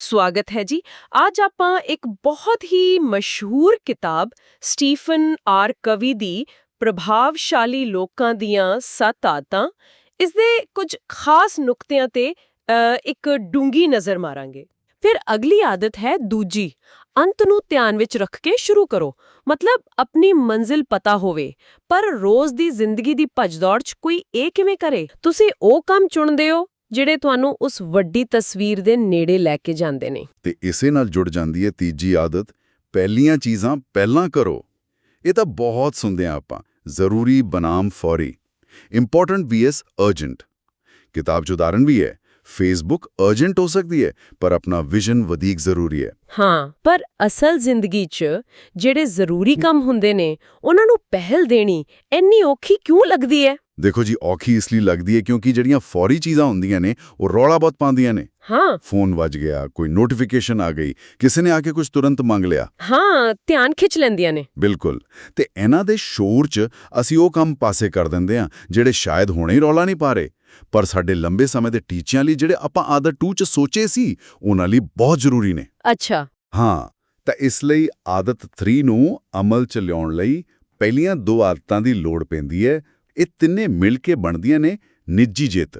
ਸਵਾਗਤ ਹੈ ਜੀ। ਅੱਜ ਆਪਾਂ ਇੱਕ ਬਹੁਤ ਹੀ ਮਸ਼ਹੂਰ ਕਿਤਾਬ ਸਟੀਫਨ ਆਰ ਕਵੀ ਦੀ ਪ੍ਰਭਾਵਸ਼ਾਲੀ ਲੋਕਾਂ ਦੀਆਂ ਸੱਤ ਆਦਤਾਂ ਇਸ ਦੇ ਕੁਝ ਖਾਸ ਨੁਕਤਿਆਂ ਤੇ ਇੱਕ ਡੂੰਗੀ ਨਜ਼ਰ ਮਾਰਾਂਗੇ। ਫਿਰ ਅਗਲੀ ਆਦਤ ਹੈ ਦੂਜੀ। ਅੰਤ ਨੂੰ ਧਿਆਨ ਵਿੱਚ ਰੱਖ ਕੇ ਸ਼ੁਰੂ ਕਰੋ। ਮਤਲਬ ਆਪਣੀ ਮੰਜ਼ਿਲ ਪਤਾ ਹੋਵੇ, ਪਰ ਰੋਜ਼ ਦੀ ਜ਼ਿੰਦਗੀ ਦੀ ਭਜਦੌੜ 'ਚ ਕੋਈ ਇਹ ਕਿਵੇਂ ਕਰੇ? ਤੁਸੀਂ ਉਹ ਕੰਮ ਚੁਣਦੇ ਹੋ ਜਿਹੜੇ ਤੁਹਾਨੂੰ ਉਸ ਵੱਡੀ ਤਸਵੀਰ ਦੇ ਨੇੜੇ ਲੈ ਕੇ ਜਾਂਦੇ ਨੇ। ਤੇ ਇਸੇ ਨਾਲ ਜੁੜ ਜਾਂਦੀ ਹੈ ਤੀਜੀ ਆਦਤ ਪਹਿਲੀਆਂ ਚੀਜ਼ਾਂ ਪਹਿਲਾਂ ਕਰੋ। ਇਹ ਤਾਂ ਬਹੁਤ ਸੁਣਦੇ ਆ ਆਪਾਂ ਜ਼ਰੂਰੀ ਬਨਾਮ ਫੌਰੀ। ਇੰਪੋਰਟੈਂਟ vs ਅਰਜੈਂਟ ਕਿਤਾਬ 'ਚ ਉਦਾਹਰਨ ਵੀ ਹੈ ਫੇਸਬੁੱਕ ਅਰਜੈਂਟ ਹੋ ਸਕਦੀ ਹੈ ਪਰ ਆਪਣਾ ਵਿਜ਼ਨ ਵਧੇਕ ਜ਼ਰੂਰੀ ਹੈ। ਹਾਂ ਪਰ ਅਸਲ ਜ਼ਿੰਦਗੀ 'ਚ ਜਿਹੜੇ ਜ਼ਰੂਰੀ ਕੰਮ ਹੁੰਦੇ ਨੇ ਉਹਨਾਂ ਨੂੰ ਪਹਿਲ ਦੇਣੀ ਇੰਨੀ ਔਖੀ ਕਿਉਂ ਲੱਗਦੀ ਹੈ? ਦੇਖੋ ਜੀ ਔਖੀ ਇਸ ਲਈ ਲੱਗਦੀ ਹੈ ਕਿਉਂਕਿ ਜਿਹੜੀਆਂ ਫੌਰੀ ਚੀਜ਼ਾਂ ਹੁੰਦੀਆਂ ਨੇ ਉਹ ਰੌਲਾ ਬਹੁਤ ਪਾਉਂਦੀਆਂ ਨੇ। ਹਾਂ। ਫੋਨ ਵੱਜ ਗਿਆ ਕੋਈ ਨੋਟੀਫਿਕੇਸ਼ਨ ਆ ਗਈ ਕਿਸੇ ਨੇ ਆ ਕੇ ਕੁਝ ਤੁਰੰਤ ਮੰਗ ਲਿਆ। ਹਾਂ ਧਿਆਨ ਖਿੱਚ ਲੈਂਦੀਆਂ ਨੇ। ਬਿਲਕੁਲ। ਤੇ ਇਹਨਾਂ ਦੇ ਸ਼ੋਰ 'ਚ ਅਸੀਂ ਉਹ ਕੰਮ ਪਾਸੇ ਕਰ ਦਿੰਦੇ ਹਾਂ ਜਿਹੜੇ ਸ਼ਾਇਦ ਹੁਣੇ ਹੀ ਰੌਲਾ ਨਹੀਂ ਪਾ ਰਹੇ। ਪਰ ਸਾਡੇ ਲੰਬੇ ਸਮੇਂ ਦੇ ਟੀਚਿਆਂ ਲਈ ਜਿਹੜੇ ਆਪਾਂ ਆਦਤ 2 'ਚ ਸੋਚੇ ਸੀ ਉਹਨਾਂ ਲਈ ਬਹੁਤ ਜ਼ਰੂਰੀ ਨੇ। ਅੱਛਾ। ਹਾਂ ਤਾਂ ਇਸ ਲਈ ਆਦਤ 3 ਨੂੰ ਅਮਲ 'ਚ ਲਿਆਉਣ ਲਈ ਪਹਿਲੀਆਂ ਦੋ ਆਦਤਾਂ ਦੀ ਲੋੜ ਪੈਂਦੀ ਹੈ ਇਹ ਤਿੰਨੇ ਮਿਲ ਕੇ ਬਣਦੀਆਂ ਨੇ ਨਿੱਜੀ ਜਿੱਤ।